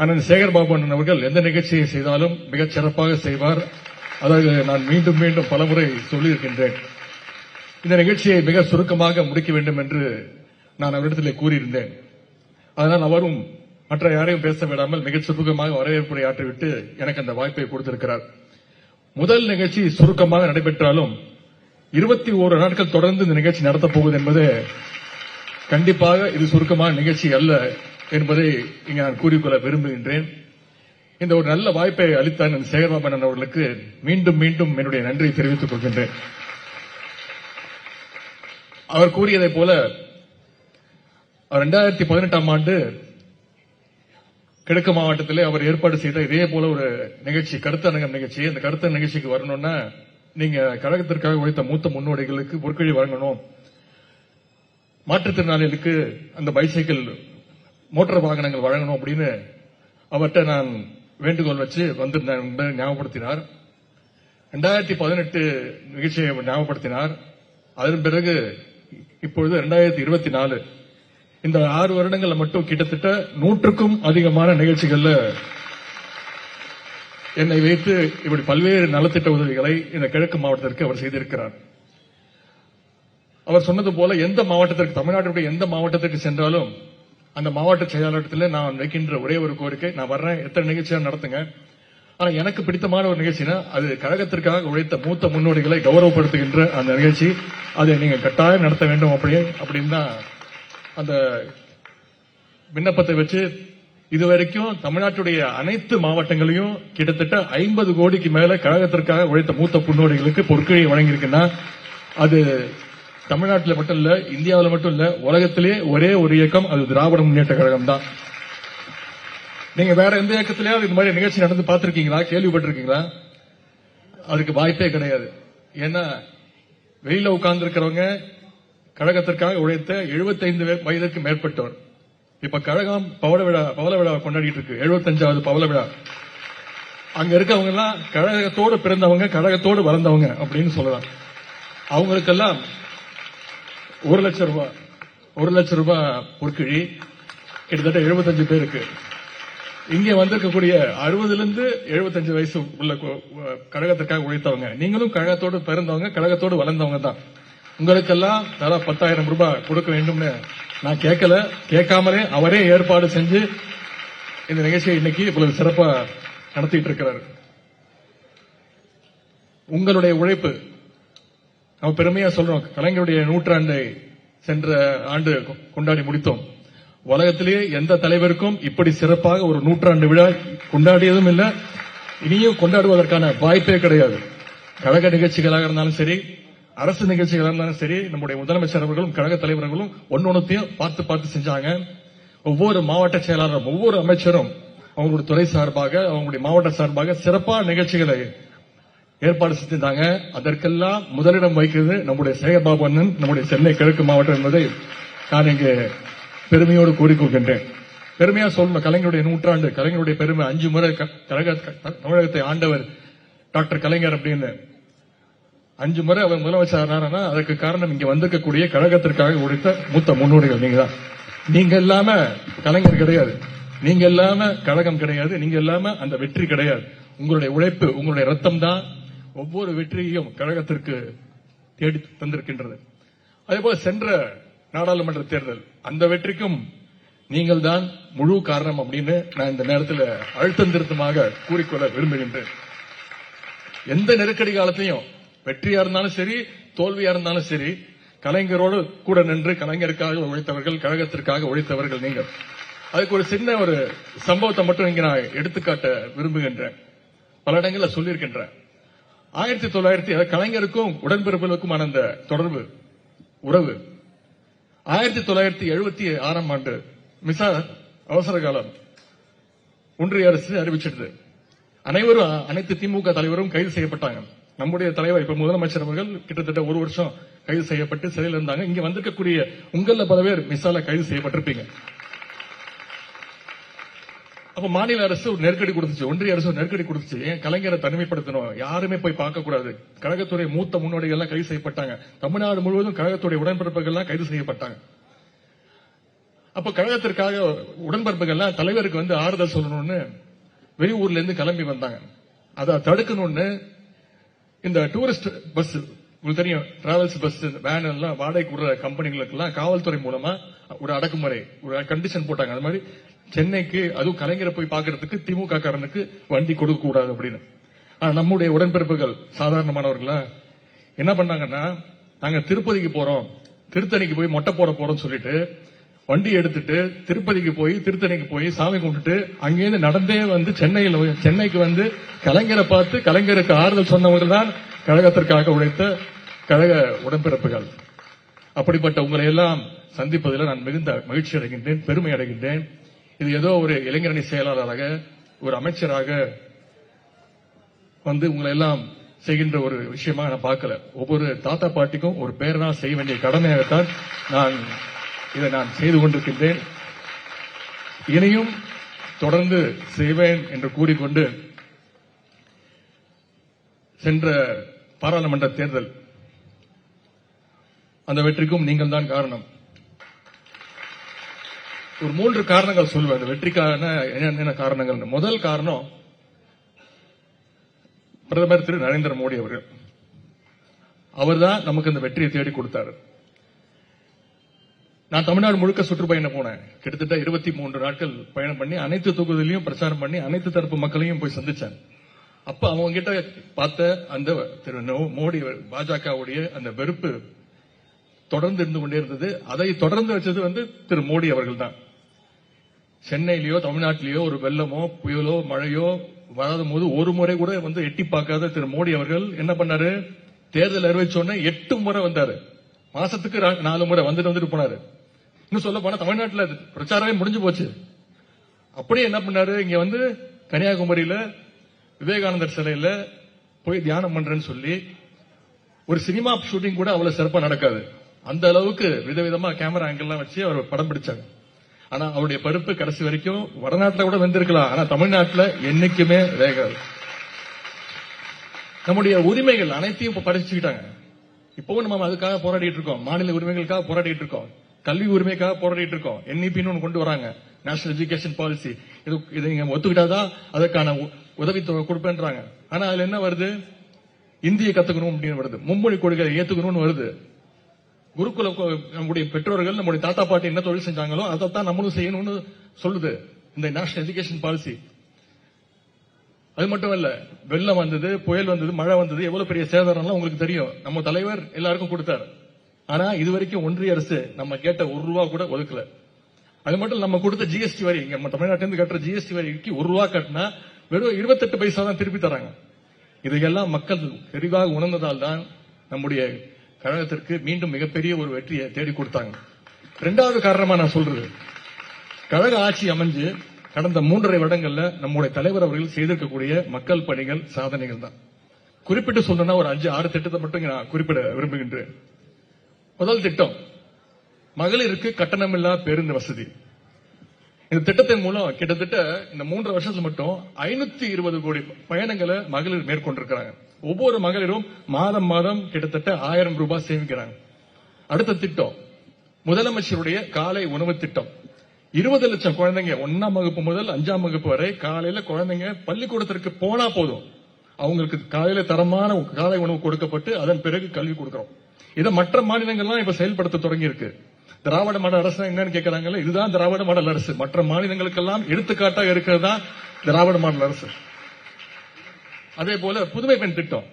அண்ணன் சேகர்பாபு அண்ணன் அவர்கள் எந்த நிகழ்ச்சியை செய்தாலும் மிகச் சிறப்பாக செய்வார். அதாவது நான் மீண்டும் மீண்டும் பலமுறை சொல்லியிருக்கின்றேன். இந்த நிகழ்ச்சியை மிக சுருக்கமாக முடிக்க வேண்டும் என்று நான் அவரிடத்தில் கூறியிருந்தேன். அதனால் அவரும் மற்ற யாரையும் பேச விடாமல் மிகச் சுருக்கமாக வரவேற்புரை ஆற்றிவிட்டு எனக்கு அந்த வாய்ப்பை கொடுத்திருக்கிறார். முதல் நிகழ்ச்சி சுருக்கமாக நடைபெற்றாலும் இருபத்தி ஓரு நாட்கள் தொடர்ந்து இந்த நிகழ்ச்சி நடத்தப் போகுது என்பது கண்டிப்பாக இது சுருக்கமான நிகழ்ச்சி அல்ல. என்பதை இங்கு நான் கூறிக்கொள்ள விரும்புகின்றேன். இந்த ஒரு நல்ல வாய்ப்பை அளித்த அண்ணன் சேகர்பாபன் அவர்களுக்கு மீண்டும் மீண்டும் என்னுடைய நன்றியை தெரிவித்துக் கொள்கின்றேன். அவர் கூறியதை போல இரண்டாயிரத்தி பதினெட்டாம் ஆண்டு கிழக்கு மாவட்டத்திலே அவர் ஏற்பாடு செய்த இதே போல ஒரு நிகழ்ச்சி கருத்தரங்கம் நிகழ்ச்சி. அந்த கருத்த நிகழ்ச்சிக்கு வரணும்னா நீங்க கழகத்திற்காக உழைத்த மூத்த முன்னோடிகளுக்கு பொற்கழி வழங்கணும். மாற்றுத்திறனாளிகளுக்கு அந்த பைசைக்கிள் மோட்டார் வாகனங்கள் வழங்கணும் அப்படின்னு அவர்கிட்ட நான் வேண்டுகோள் வச்சு வந்திருந்தேன் என்பதை ஞாபகப்படுத்தினார். ரெண்டாயிரத்தி பதினெட்டு நிகழ்ச்சியை ஞாபகப்படுத்தினார். அதன் பிறகு இப்பொழுது ரெண்டாயிரத்தி இருபத்தி நாலு. இந்த ஆறு வருடங்கள்ல மட்டும் கிட்டத்தட்ட நூற்றுக்கும் அதிகமான நிகழ்ச்சிகள்ல என்னை வைத்து இப்படி பல்வேறு நலத்திட்ட உதவிகளை இந்த கிழக்கு மாவட்டத்திற்கு அவர் செய்திருக்கிறார். அவர் சொன்னது போல எந்த மாவட்டத்திற்கு தமிழ்நாட்டினுடைய எந்த மாவட்டத்திற்கு சென்றாலும் அந்த மாவட்ட செயலாளத்தில் நான் வைக்கின்ற ஒரே ஒரு கோரிக்கை நான் வர்றேன் எத்தனை நிகழ்ச்சியாக நடத்துங்க. ஆனா எனக்கு பிடித்தமான ஒரு நிகழ்ச்சினா அது கழகத்திற்காக உழைத்த மூத்த முன்னோடிகளை கௌரவப்படுத்துகின்ற அந்த நிகழ்ச்சி. அதை நீங்க கட்டாயம் நடத்த வேண்டும் அப்படியே அப்படின்னு தான் அந்த விண்ணப்பத்தை வச்சு இதுவரைக்கும் தமிழ்நாட்டுடைய அனைத்து மாவட்டங்களையும் கிட்டத்தட்ட ஐம்பது கோடிக்கு மேல கழகத்திற்காக உழைத்த மூத்த முன்னோடிகளுக்கு பொற்கொழியை வழங்கியிருக்குன்னா அது தமிழ்நாட்டில் மட்டும் இல்ல இந்தியாவில் மட்டும் இல்ல உலகத்திலே ஒரே ஒரு இயக்கம் அது திராவிட முன்னேற்ற கழகம் தான். நீங்க வேற எந்த இயக்கத்திலேயாவது இந்த மாதிரி நிகழ்ச்சி நடந்து பார்த்திருக்கீங்களா? கேள்விப்பட்டிருக்கீங்களா? அதுக்கு வாய்ப்பே கிடையாது. ஏன்னா வெளியில உட்கார்ந்து இருக்கிறவங்க கழகத்திற்காக உழைத்த எழுபத்தைந்து வயதிற்கு மேற்பட்டவர் இப்ப கழகம் பவள விழா பவள விழா கொண்டாடிட்டு இருக்கு. 75வது பவள விழா. அங்க இருக்கவங்க எல்லாம் கழகத்தோடு பிறந்தவங்க கழகத்தோடு வளர்ந்தவங்க அப்படின்னு சொல்லலாம். அவங்களுக்கெல்லாம் ஒரு லட்சம் ரூபாய் ஒரு லட்சம் ரூபாய் பொற்கிழி கிட்டத்தட்ட 75 பேருக்கு. இங்கே வந்திருக்கக்கூடிய அறுபதுலேருந்து எழுபத்தஞ்சு வயசு உள்ள கு- கழகத்திற்காக உழைத்தவங்க. நீங்களும் கழகத்தோடு பிறந்தவங்க கழகத்தோடு வளர்ந்தவங்க தான். உங்களுக்கெல்லாம் தலா பத்தாயிரம் ரூபாய் கொடுக்க வேண்டும்னு நான் கேட்கல. கேட்காமலே அவரே ஏற்பாடு செஞ்சு இந்த நிகழ்ச்சியை இன்னைக்கு இவ்வளவு சிறப்பாக நடத்திட்டு இருக்கிறார். உங்களுடைய உழைப்பு நம்ம பெருமையா சொல்றோம் கலைஞருடைய நூற்றாண்டை சென்ற ஆண்டு கொண்டாடி முடித்தோம். உலகத்திலேயே எந்த தலைவருக்கும் இப்படி சிறப்பாக ஒரு நூற்றாண்டு விழா கொண்டாடியதும் இல்லை இனியும் கொண்டாடுவதற்கான வாய்ப்பே கிடையாது. கழக நிகழ்ச்சிகளாக இருந்தாலும் சரி அரசு நிகழ்ச்சிகளாக இருந்தாலும் சரி நம்முடைய முதலமைச்சர் அவர்களும் கழக தலைவர்களும் ஒன்னொன்னுத்தையும் பார்த்து பார்த்து செஞ்சாங்க. ஒவ்வொரு மாவட்ட செயலாளரும் ஒவ்வொரு அமைச்சரும் அவங்களுடைய துறை சார்பாக அவங்களுடைய மாவட்ட சார்பாக சிறப்பான நிகழ்ச்சிகளை ஏற்பாடு செஞ்சிருந்தாங்க. அதற்கெல்லாம் முதலிடம் வைக்கிறது நம்முடைய சேகர்பாபு அண்ணன் நம்முடைய சென்னை கிழக்கு மாவட்டம் என்பதை நான் இங்கே பெருமையோடு கூறிக்கொள்கின்றேன். பெருமையா சொல்லணும் கலைஞருடைய நூற்றாண்டு கலைஞருடைய பெருமை அஞ்சு முறை க- கழக தமிழகத்தை ஆண்டவர் டாக்டர் கலைஞர் அப்படின்னு. அஞ்சு முறை அவர் முதலமைச்சர் அதற்கு காரணம் இங்க வந்திருக்கக்கூடிய கழகத்திற்காக உழைத்த மூத்த முன்னோடிகள் நீங்க தான் நீங்க இல்லாம கலைஞர் கிடையாது. நீங்க இல்லாம கழகம் கிடையாது. நீங்க இல்லாம அந்த வெற்றி கிடையாது. உங்களுடைய உழைப்பு உங்களுடைய ரத்தம் தான் ஒவ்வொரு வெற்றியையும் கழகத்திற்கு தேடி தந்திருக்கின்றது. அதேபோல சென்ற நாடாளுமன்ற தேர்தல் அந்த வெற்றிக்கும் நீங்கள் தான் முழு காரணம் அப்படின்னு நான் இந்த நேரத்தில் அழுத்தம் திருத்தமாக கூறிக்கொள்ள விரும்புகின்றேன். எந்த நெருக்கடி காலத்தையும் வெற்றியா இருந்தாலும் சரி தோல்வியா இருந்தாலும் சரி கலைஞரோடு கூட நின்று கலைஞருக்காக உழைத்தவர்கள் கழகத்திற்காக உழைத்தவர்கள் நீங்கள். அதுக்கு ஒரு சின்ன ஒரு சம்பவத்தை மட்டும் இங்க நான் எடுத்துக்காட்ட விரும்புகின்றேன். பல இடங்களில் சொல்லியிருக்கின்றேன். ஆயிரத்தி தொள்ளாயிரத்தி கலைஞருக்கும் உடன்பிறப்புகளுக்குமான அந்த தொடர்பு உறவு. ஆயிரத்தி தொள்ளாயிரத்தி எழுபத்தி ஆறாம் ஆண்டு மிசா அவசர காலம் ஒன்றிய அரசு அறிவிச்சிடுது அனைவரும் அனைத்து திமுக தலைவரும் கைது செய்யப்பட்டாங்க. நம்முடைய தலைவர் இப்ப முதலமைச்சர் அவர்கள் கிட்டத்தட்ட ஒரு வருஷம் கைது செய்யப்பட்டு சிறையில் இருந்தாங்க இங்க வந்திருக்கக்கூடிய உங்கள பல பேர் மிசால கைது செய்யப்பட்டிருப்பீங்க. அப்ப மாநில அரசு ஒரு நெருக்கடி கொடுத்துச்சு ஒன்றிய அரசு ஒரு நெருக்கடி கொடுத்துச்சு. ஏன் கலைஞரை தனிமைப்படுத்தணும்? யாருமே போய் பார்க்க கூடாது கழகத்துறை மூத்த முன்னோடிகள் எல்லாம் கைது செய்யப்பட்டாங்க. தமிழ்நாடு முழுவதும் கழகத்துடைய உடன்பிறப்புகள் எல்லாம் கைது செய்யப்பட்டாங்க. அப்ப கழகத்திற்காக உடன்பரப்புகள்லாம் தலைவருக்கு வந்து ஆறுதல் சொல்லணும்னு வெளியூர்ல இருந்து கிளம்பி வந்தாங்க. அதை தடுக்கணும்னு இந்த டூரிஸ்ட் பஸ் உங்களுக்கு தெரியும் டிராவல்ஸ் பஸ் வேன் எல்லாம் வாடகைக்கு விடுற கம்பெனிகளுக்கெல்லாம் காவல்துறை மூலமா ஒரு அடக்குமுறை ஒரு கண்டிஷன் போட்டாங்க. அது மாதிரி சென்னைக்கு அதுவும் கலைஞரை போய் பார்க்கறதுக்கு திமுக காரனுக்கு வண்டி கொடுக்க கூடாது அப்படின்னு. ஆனா நம்முடைய உடன்பிறப்புகள் சாதாரணமானவர்களா என்ன பண்ணாங்கன்னா நாங்க திருப்பதிக்கு போறோம். திருத்தணிக்கு போய் மொட்டை போட போறோம்னு சொல்லிட்டு வண்டி எடுத்துட்டு திருப்பதிக்கு போய் திருத்தணிக்கு போய் சாமி கும்பிட்டுட்டு அங்கேருந்து நடந்தே வந்து சென்னையில் சென்னைக்கு வந்து கலைஞரை பார்த்து கலைஞருக்கு ஆறுதல் சொன்னவர்கள் தான் கழகத்திற்காக உழைத்த கழக உடன்பிறப்புகள். அப்படிப்பட்ட உங்களை எல்லாம் சந்திப்பதில் நான் மிகுந்த மகிழ்ச்சி அடைகின்றேன் பெருமை அடைகின்றேன். இது ஏதோ ஒரு இளைஞரணி செயலாளராக ஒரு அமைச்சராக வந்து உங்களை எல்லாம் செய்கின்ற ஒரு விஷயமா நான் பார்க்கல. ஒவ்வொரு தாத்தா பாட்டிக்கும் ஒரு பேரனா செய்ய வேண்டிய கடமையாகத்தான் நான் இதை நான் செய்து கொண்டிருக்கின்றேன். இனியும் தொடர்ந்து செய்வேன் என்று கூறிக்கொண்டு சென்ற பாராளுமன்ற தேர்தல். அந்த வெற்றிக்கும் நீங்கள் தான் காரணம். ஒரு மூன்று காரணங்கள் சொல்லுவேன் அந்த வெற்றிக்கான என்னென்ன காரணங்கள் முதல் காரணம் பிரதமர் திரு நரேந்திர மோடி அவர்கள். அவர்தான் நமக்கு இந்த வெற்றியை தேடி கொடுத்தாரு. நான் தமிழ்நாடு முழுக்க சுற்றுப்பயணம் போனேன். கிட்டத்தட்ட இருபத்தி மூன்று நாட்கள் பயணம் பண்ணி அனைத்து தொகுதியிலையும் பிரச்சாரம் பண்ணி அனைத்து தரப்பு மக்களையும் போய் சந்திச்சேன். அப்ப அவங்க கிட்ட பார்த்த அந்த திரு மோடி பாஜகவுடைய அந்த வெறுப்பு தொடர்ந்து இருந்து கொண்டே இருந்தது. அதை தொடர்ந்து வச்சது வந்து திரு மோடி அவர்கள் தான். சென்னையிலயோ தமிழ்நாட்டிலேயோ ஒரு வெள்ளமோ புயலோ மழையோ வராத போது ஒரு முறை கூட வந்து எட்டி பார்க்காத திரு மோடி அவர்கள் என்ன பண்ணாரு? தேர்தல் அறிவிச்சோடனே எட்டு முறை வந்தாரு. மாசத்துக்கு நாலு முறை வந்துட்டு வந்துட்டு போனாரு. இன்னும் சொல்ல போனா தமிழ்நாட்டில் அது பிரச்சாரமே முடிஞ்சு போச்சு. அப்படியே என்ன பண்ணாரு? இங்க வந்து கன்னியாகுமரியில விவேகானந்தர் சிலையில போய் தியானம் பண்றேன்னு சொல்லி ஒரு சினிமா ஷூட்டிங் கூட அவ்வளவு சிறப்பா நடக்காது. அந்த அளவுக்கு விதவிதமா கேமரா ஆங்கிள்லாம் வச்சு அவர் படம் பிடிச்சாங்க ஆனா அவருடைய பருப்பு கடைசி வரைக்கும் வடநாட்டில் கூட வந்திருக்கலாம். ஆனா தமிழ்நாட்டில் என்னைக்குமே வேகாது. நம்முடைய உரிமைகள் அனைத்தையும் இப்ப பறிச்சுக்கிட்டாங்க. இப்பவும் நம்ம அதுக்காக போராடிட்டு இருக்கோம். மாநில உரிமைகளுக்காக போராடிட்டு இருக்கோம். கல்வி உரிமைக்காக போராடிட்டு இருக்கோம். என்இபின்னு ஒன்று கொண்டு வராங்க. நேஷனல் எஜுகேஷன் பாலிசி இது இதை நீங்க ஒத்துக்கிட்டாதான் அதற்கான உ- உதவித்தொகை கொடுப்பேன்றாங்க. ஆனா அதுல என்ன வருது? இந்திய கத்துக்கணும் அப்படின்னு வருது. மும்மொழி கொள்கையை ஏத்துக்கணும்னு வருது. குருகுல நம்முடைய பெற்றோர்கள் நம்முடைய தாத்தா பாட்டி என்ன தொழில் செஞ்சாங்களோ அதைத்தான் நம்மளும் செய்யணும்னு சொல்லுது இந்த நேஷனல் எஜுகேஷன் பாலிசி அது மட்டும் இல்ல வெள்ளம் வந்தது புயல் வந்தது மழை வந்தது எவ்வளவு பெரிய சேதாரம்லாம் உங்களுக்கு தெரியும். நம்ம தலைவர் எல்லாருக்கும் கொடுத்தாரு. ஆனா இதுவரைக்கும் ஒன்றிய அரசு நம்ம கேட்ட ஒரு ரூபா கூட ஒதுக்கல. அது மட்டும் நம்ம கொடுத்த ஜிஎஸ்டி வரி நம்ம தமிழ்நாட்டிலிருந்து கட்டுற ஜிஎஸ்டி வரிக்கு ஒரு ரூபா கட்டினா வெறும் இருபத்தெட்டு பைசா தான் திருப்பி தராங்க. இதையெல்லாம் மக்கள் தெளிவாக உணர்ந்ததால் தான் நம்முடைய கழகத்திற்கு மீண்டும் மிகப்பெரிய ஒரு வெற்றியை தேடி கொடுத்தாங்க. இரண்டாவது காரணமா நான் சொல்றது. கழக ஆட்சி அமைஞ்சு கடந்த மூன்றரை வருடங்கள்ல நம்முடைய தலைவர் அவர்கள் செய்திருக்கக்கூடிய மக்கள் பணிகள் சாதனைகள் தான். குறிப்பிட்டு சொல்லணும்னா ஒரு அஞ்சு ஆறு திட்டத்தை மட்டும் நான் குறிப்பிட விரும்புகின்றேன். முதல் திட்டம் மகளிருக்கு கட்டணமில்லா பேருந்து வசதி. இந்த திட்டத்தின் மூலம் கிட்டத்தட்ட இந்த மூன்று வருஷத்துல மட்டும் ஐநூத்தி இருபது கோடி பயணங்களை மகளிர் மேற்கொண்டிருக்கிறாங்க. ஒவ்வொரு மகளிரும் மாதம் மாதம் கிட்டத்தட்ட ஆயிரம் ரூபாய் சேமிக்கிறாங்க. அடுத்த திட்டம் முதலமைச்சருடைய காலை உணவு திட்டம். இருபது லட்சம் குழந்தைங்க ஒன்னாம் வகுப்பு முதல் அஞ்சாம் வகுப்பு வரை காலையில குழந்தைங்க பள்ளிக்கூடத்திற்கு போனா போதும். அவங்களுக்கு காலையில தரமான காலை உணவு கொடுக்கப்பட்டு அதன் பிறகு கல்வி கொடுக்கிறோம். இதை மற்ற மாநிலங்கள்லாம் இப்ப செயல்படுத்த தொடங்கி இருக்கு திராவிட மாடல் அரசு என்னன்னு கேட்கறாங்கல்ல இதுதான் திராவிட மாடல் அரசு. மற்ற மாநிலங்களுக்கெல்லாம் எடுத்துக்காட்டாக இருக்கிறது தான் திராவிட மாடல் அரசு. அதே போல புதுமை பெண் திட்டம்.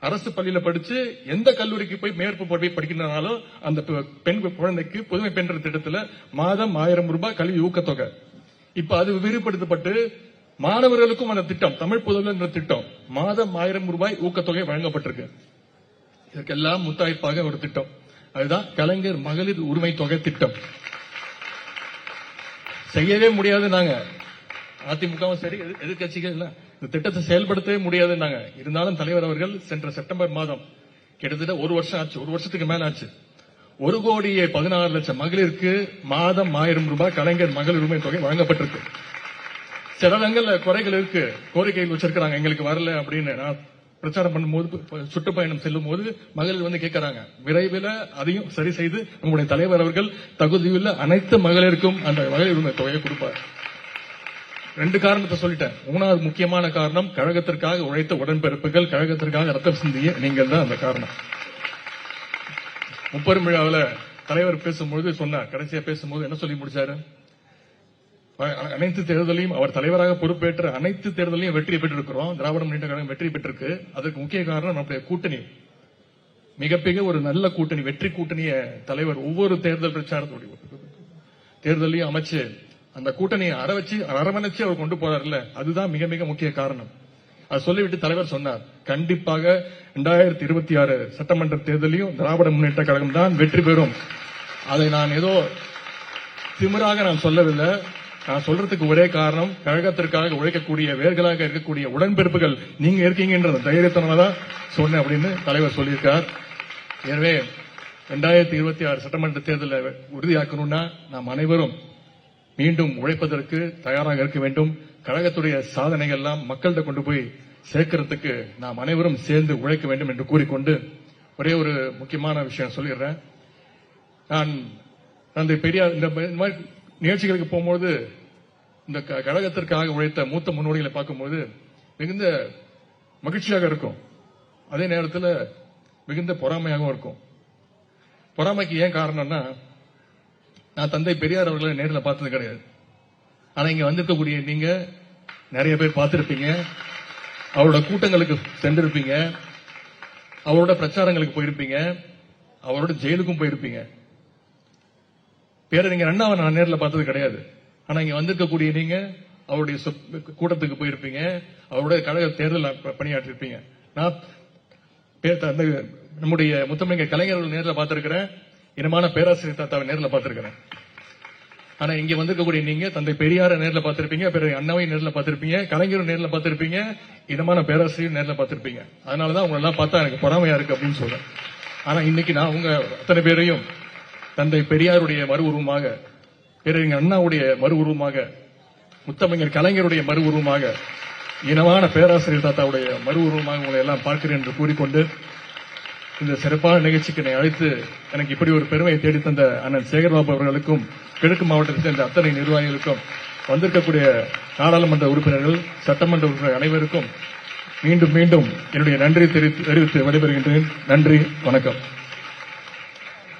அரசு பள்ளியில படிச்சு எந்த கல்லூரிக்கு போய் மேற்பு போய் படிக்கிறனாலும் அந்த பெ- பெண் குழந்தைக்கு புதுமை பெண் திட்டத்துல மாதம் ஆயிரம் ரூபாய் கல்வி ஊக்கத்தொகை. இப்ப அது விரிவுபடுத்தப்பட்டு மாணவர்களுக்கும் அந்த திட்டம் தமிழ் புதல்வன் திட்டம் மாதம் ஆயிரம் ரூபாய் ஊக்கத்தொகை வழங்கப்பட்டிருக்கு. இதற்கெல்லாம் முத்தாய்ப்பாக ஒரு திட்டம். அதுதான் கலைஞர் மகளிர் உரிமை தொகை திட்டம். செய்யவே முடியாது நாங்க அதிமுகவும் சரி எதிர்கட்சிகள் எதிர்க்கட்சிகள் இல்ல இந்த திட்டத்தை செயல்படுத்தவே முடியாது நாங்க இருந்தாலும் தலைவர் அவர்கள் சென்ற செப்டம்பர் மாதம் கிட்டத்தட்ட ஒரு வருஷம் ஆச்சு ஒரு வருஷத்துக்கு மேல ஆச்சு. ஒரு கோடியே பதினாறு லட்சம் மகளிருக்கு மாதம் ஆயிரம் ரூபாய் கலைஞர் மகளிர் உரிமை தொகை வழங்கப்பட்டிருக்கு. சில இடங்கள்ல குறைகள் இருக்கு. கோரிக்கைகள் வச்சிருக்கிறாங்க எங்களுக்கு வரல அப்படின்னு நான் பிரச்சாரம் பண்ணும்போது சுற்றுப்பயணம் செல்லும் போது மகளிர் வந்து கேட்கறாங்க. விரைவில் அதையும் சரி செய்து நம்முடைய தலைவர் அவர்கள் தகுதியுள்ள அனைத்து மகளிருக்கும் அந்த மகளிர் உரிமை தொகையை கொடுப்பார். ரெண்டு காரணத்தை சொல்லிட்டேன். மூணாவது முக்கியமான காரணம் கழகத்திற்காக உழைத்த உடன்பிறப்புகள் கழகத்திற்காக ரத்தம் சிந்திய நீங்கள் தான் அந்த காரணம். முப்பெரும் விழாவில் தலைவர் பேசும்போது சொன்னார். கடைசியா பேசும்போது என்ன சொல்லி முடிச்சாரு? அனைத்து தேர்தலையும் அவர் தலைவராக பொறுப்பேற்ற அனைத்து தேர்தலையும் வெற்றி பெற்றிருக்கிறோம். திராவிட முன்னேற்ற கழகம் வெற்றி பெற்றிருக்கு. அதற்கு முக்கிய காரணம் நம்முடைய கூட்டணி. மிகப்பெரிய ஒரு நல்ல கூட்டணி வெற்றி கூட்டணிய தலைவர் ஒவ்வொரு தேர்தல் பிரச்சாரத்தோடைய தேர்தலையும் அமைச்சு அந்த கூட்டணியை அரவச்சு அரவணைச்சு அவர் கொண்டு போறாருல்ல அதுதான் மிக மிக முக்கிய காரணம். அது சொல்லிவிட்டு தலைவர் சொன்னார் கண்டிப்பாக இரண்டாயிரத்தி இருபத்தி ஆறு சட்டமன்ற தேர்தலையும் திராவிட முன்னேற்ற கழகம் தான் வெற்றி பெறும். அதை நான் ஏதோ திமிராக நான் சொல்லவில்லை. நான் சொல்றதுக்கு ஒரே காரணம் கழகத்திற்காக உழைக்கக்கூடிய வேர்களாக இருக்கக்கூடிய உடன்பிறப்புகள் நீங்க இருக்கீங்கன்ற தைரியத்தினால தான் சொன்னேன் அப்படின்னு தலைவர் சொல்லியிருக்கார். எனவே இரண்டாயிரத்தி இருபத்தி ஆறு சட்டமன்ற தேர்தலை உறுதியாக்கணும்னா நாம் அனைவரும் மீண்டும் உழைப்பதற்கு தயாராக இருக்க வேண்டும். கழகத்துடைய சாதனைகள் எல்லாம் மக்கள்கிட்ட கொண்டு போய் சேர்க்கறதுக்கு நாம் அனைவரும் சேர்ந்து உழைக்க வேண்டும் என்று கூறிக்கொண்டு ஒரே ஒரு முக்கியமான விஷயம் சொல்லிடுறேன். நான் தந்தை பெரியார் இந்த இந்த மாதிரி நிகழ்ச்சிகளுக்கு போகும்போது இந்த க- கழகத்திற்காக உழைத்த மூத்த முன்னோடிகளை பார்க்கும்போது மிகுந்த மகிழ்ச்சியாக இருக்கும். அதே நேரத்தில் மிகுந்த பொறாமையாகவும் இருக்கும். பொறாமைக்கு ஏன் காரணம்னா நான் தந்தை பெரியார் அவர்களை நேரில் பார்த்தது கிடையாது. ஆனா இங்க வந்திருக்கக்கூடிய நீங்க நிறைய பேர் பார்த்துருப்பீங்க. அவரோட கூட்டங்களுக்கு சென்றிருப்பீங்க. அவரோட பிரச்சாரங்களுக்கு போயிருப்பீங்க. அவரோட ஜெயிலுக்கும் போயிருப்பீங்க. பேரறிஞர் அண்ணாவை நான் நேரில் பார்த்தது கிடையாது. ஆனா இங்க வந்திருக்கக்கூடிய நீங்க அவருடைய கூட்டத்துக்கு போயிருப்பீங்க. அவருடைய கழக தேர்தல் பணியாற்றிருப்பீங்க. நான் நம்முடைய முத்தமிழ் கலைஞர்கள் நேரில் பார்த்திருக்கிறேன். இனமான பேராசிரியர் தாத்தாவை நேரில் பார்த்திருக்கிறேன். ஆனா இங்க வந்திருக்கக்கூடிய நீங்க தந்தை பெரியார நேரில் பார்த்திருப்பீங்க பிறகு அண்ணாவையும் நேரில் பார்த்திருப்பீங்க கலைஞரும் நேரில் பார்த்திருப்பீங்க இனமான பேராசிரியர் நேரில் பார்த்திருப்பீங்க. அதனாலதான் உங்களை எல்லாம் பார்த்தா எனக்கு பொறாமையா இருக்கு அப்படின்னு சொல்றேன். ஆனா இன்னைக்கு நான் உங்க அத்தனை பேரையும் தந்தை பெரியாருடைய மறு உருவமாக பேரறிஞர் அண்ணாவுடைய மறு உருவமாக முத்தமிழர் கலைஞருடைய மறு உருவமாக இனமான பேராசிரியர் தாத்தாவுடைய மறு உருவமாக உங்களை எல்லாம் பார்க்கிறேன் என்று கூறிக்கொண்டு இந்த சிறப்பான நிகழ்ச்சிக்கு என்னை அழைத்து எனக்கு இப்படி ஒரு பெருமையை தேடித்தந்த அண்ணன் சேகர்பாபு அவர்களுக்கும் கிழக்கு மாவட்டத்தை சேர்ந்த அத்தனை நிர்வாகிகளுக்கும் வந்திருக்கக்கூடிய நாடாளுமன்ற உறுப்பினர்கள் சட்டமன்ற உறுப்பினர் அனைவருக்கும் மீண்டும் மீண்டும் என்னுடைய நன்றி தெரிவித்து விடைபெறுகின்றேன். நன்றி வணக்கம்.